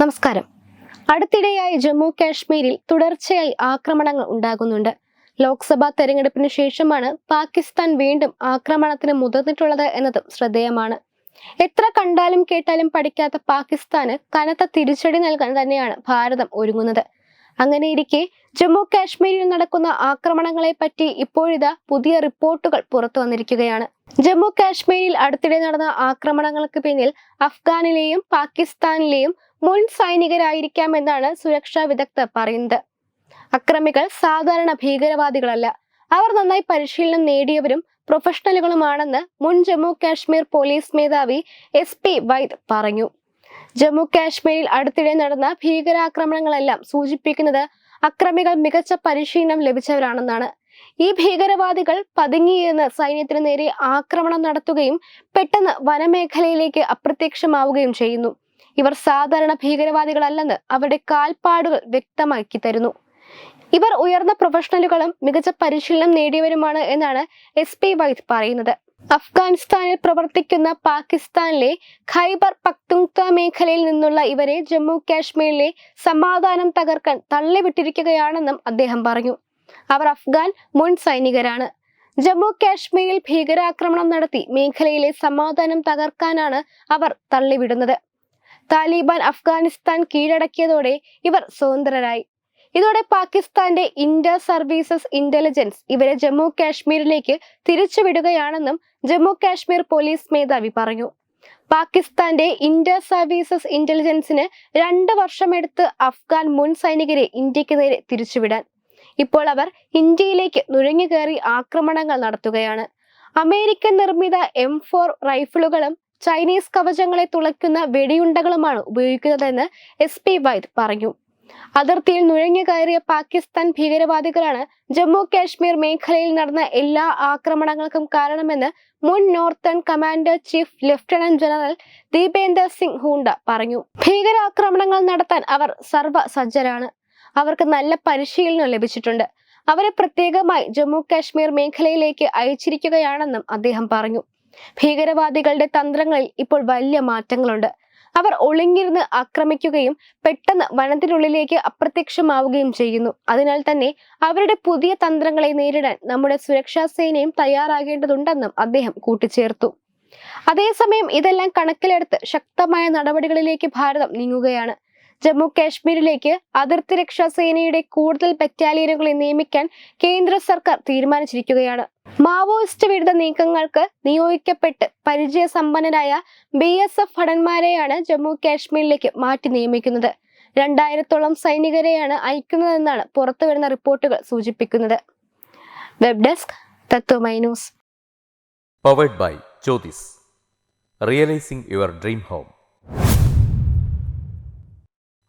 നമസ്കാരം. അടുത്തിടെയായി ജമ്മു കാശ്മീരിൽ തുടർച്ചയായി ആക്രമണങ്ങൾ ഉണ്ടാകുന്നുണ്ട്. ലോക്സഭാ തെരഞ്ഞെടുപ്പിന് ശേഷമാണ് പാകിസ്ഥാൻ വീണ്ടും ആക്രമണത്തിന് മുതിർന്നിട്ടുള്ളത് എന്നതും ശ്രദ്ധേയമാണ്. എത്ര കണ്ടാലും കേട്ടാലും പഠിക്കാത്ത പാകിസ്ഥാന് കനത്ത തിരിച്ചടി നൽകാൻ തന്നെയാണ് ഭാരതം ഒരുങ്ങുന്നത്. അങ്ങനെയിരിക്കെ ജമ്മു കാശ്മീരിൽ നടക്കുന്ന ആക്രമണങ്ങളെ പറ്റി ഇപ്പോഴിതാ പുതിയ റിപ്പോർട്ടുകൾ പുറത്തു വന്നിരിക്കുകയാണ്. ജമ്മു കാശ്മീരിൽ അടുത്തിടെ നടന്ന ആക്രമണങ്ങൾക്ക് പിന്നിൽ അഫ്ഗാനിലെയും പാകിസ്ഥാനിലെയും മുൻ സൈനികരായിരിക്കാമെന്നാണ് സുരക്ഷാ വിദഗ്ധർ പറയുന്നത്. അക്രമികൾ സാധാരണ ഭീകരവാദികളല്ല. അവർ നന്നായി പരിശീലനം നേടിയവരും പ്രൊഫഷണലുകളുമാണെന്ന് മുൻ ജമ്മു കാശ്മീർ പോലീസ് മേധാവി എസ് പി വൈദ് പറഞ്ഞു. ജമ്മു കാശ്മീരിൽ അടുത്തിടെ നടന്ന ഭീകരാക്രമണങ്ങളെല്ലാം സൂചിപ്പിക്കുന്നത് അക്രമികൾ മികച്ച പരിശീലനം ലഭിച്ചവരാണെന്നാണ്. ഈ ഭീകരവാദികൾ പതുങ്ങിയിരുന്ന് സൈന്യത്തിന് നേരെ ആക്രമണം നടത്തുകയും പെട്ടെന്ന് വനമേഖലയിലേക്ക് അപ്രത്യക്ഷമാവുകയും ചെയ്യുന്നു. ഇവർ സാധാരണ ഭീകരവാദികളല്ലെന്ന് അവരുടെ കാൽപ്പാടുകൾ വ്യക്തമാക്കി തരുന്നു. ഇവർ ഉയർന്ന പ്രൊഫഷണലുകളും മികച്ച പരിശീലനം നേടിയവരുമാണ് എന്നാണ് എസ് പി വൈദ് പറയുന്നത്. അഫ്ഗാനിസ്ഥാനിൽ പ്രവർത്തിക്കുന്ന പാകിസ്ഥാനിലെ ഖൈബർ പക്തുങ്ത മേഖലയിൽ നിന്നുള്ള ഇവരെ ജമ്മു കാശ്മീരിലെ സമാധാനം തകർക്കാൻ തള്ളിവിട്ടിരിക്കുകയാണെന്നും അദ്ദേഹം പറഞ്ഞു. അവർ അഫ്ഗാൻ മുൻ സൈനികരാണ്. ജമ്മു കാശ്മീരിൽ ഭീകരാക്രമണം നടത്തി മേഖലയിലെ സമാധാനം തകർക്കാനാണ് അവർ തള്ളിവിടുന്നത്. താലിബാൻ അഫ്ഗാനിസ്ഥാൻ കീഴടക്കിയതോടെ ഇവർ സ്വതന്ത്രരായി. ഇതോടെ പാകിസ്ഥാന്റെ ഇന്റർ സർവീസസ് ഇന്റലിജൻസ് ഇവരെ ജമ്മു കാശ്മീരിലേക്ക് തിരിച്ചുവിടുകയാണെന്നും ജമ്മു കാശ്മീർ പോലീസ് മേധാവി പറഞ്ഞു. പാകിസ്ഥാന്റെ ഇന്റർ സർവീസസ് ഇന്റലിജൻസിന് രണ്ട് വർഷമെടുത്ത് അഫ്ഗാൻ മുൻ സൈനികരെ ഇന്ത്യയ്ക്ക് നേരെ തിരിച്ചുവിടാൻ. ഇപ്പോൾ അവർ ഇന്ത്യയിലേക്ക് നുഴഞ്ഞുകയറി ആക്രമണങ്ങൾ നടത്തുകയാണ്. അമേരിക്കൻ നിർമ്മിത എം ഫോർ റൈഫിളുകളും ചൈനീസ് കവചങ്ങളെ തുളയ്ക്കുന്ന വെടിയുണ്ടകളുമാണ് ഉപയോഗിക്കുന്നതെന്ന് എസ് പി വൈദ് പറഞ്ഞു. അതിർത്തിയിൽ നുഴഞ്ഞു കയറിയ പാകിസ്ഥാൻ ഭീകരവാദികളാണ് ജമ്മു കാശ്മീർ മേഖലയിൽ നടന്ന എല്ലാ ആക്രമണങ്ങൾക്കും കാരണമെന്ന് മുൻ northern commander chief lieutenant general Dipender Singh Hooda പറഞ്ഞു. ഭീകരാക്രമണങ്ങൾ നടത്താൻ അവർ സർവസജ്ജരാണ്. അവർക്ക് നല്ല പരിശീലനം ലഭിച്ചിട്ടുണ്ട്. അവരെ പ്രത്യേകമായി ജമ്മു കാശ്മീർ മേഖലയിലേക്ക് അയച്ചിരിക്കുകയാണെന്നും അദ്ദേഹം പറഞ്ഞു. ഭീകരവാദികളുടെ തന്ത്രങ്ങളിൽ ഇപ്പോൾ വലിയ മാറ്റങ്ങളുണ്ട്. അവർ ഒളിഞ്ഞിരുന്ന് ആക്രമിക്കുകയും പെട്ടെന്ന് വനത്തിനുള്ളിലേക്ക് അപ്രത്യക്ഷമാവുകയും ചെയ്യുന്നു. അതിനാൽ തന്നെ അവരുടെ പുതിയ തന്ത്രങ്ങളെ നേരിടാൻ നമ്മുടെ സുരക്ഷാ സേനയും തയ്യാറാകേണ്ടതുണ്ടെന്നും അദ്ദേഹം കൂട്ടിച്ചേർത്തു. അതേസമയം ഇതെല്ലാം കണക്കിലെടുത്ത് ശക്തമായ നടപടികളിലേക്ക് ഭാരതം നീങ്ങുകയാണ്. ജമ്മു കാശ്മീരിലേക്ക് അതിർത്തി രക്ഷാ സേനയുടെ കൂടുതൽ ബറ്റാലിയനുകളെ നിയമിക്കാൻ കേന്ദ്ര സർക്കാർ തീരുമാനിച്ചിരിക്കുകയാണ്. മാവോയിസ്റ്റ് വിരുദ്ധ നീക്കങ്ങൾക്ക് നിയോഗിക്കപ്പെട്ട് പരിചയസമ്പന്നരായ ബി എസ് എഫ് ഭടന്മാരെയാണ് ജമ്മു കാശ്മീരിലേക്ക് മാറ്റി നിയമിക്കുന്നത്. രണ്ടായിരത്തോളം സൈനികരെയാണ് അയക്കുന്നതെന്നാണ് പുറത്തുവരുന്ന റിപ്പോർട്ടുകൾ സൂചിപ്പിക്കുന്നത്. Web desk Tatwamayi news. Powered by Jyothis realising your dream home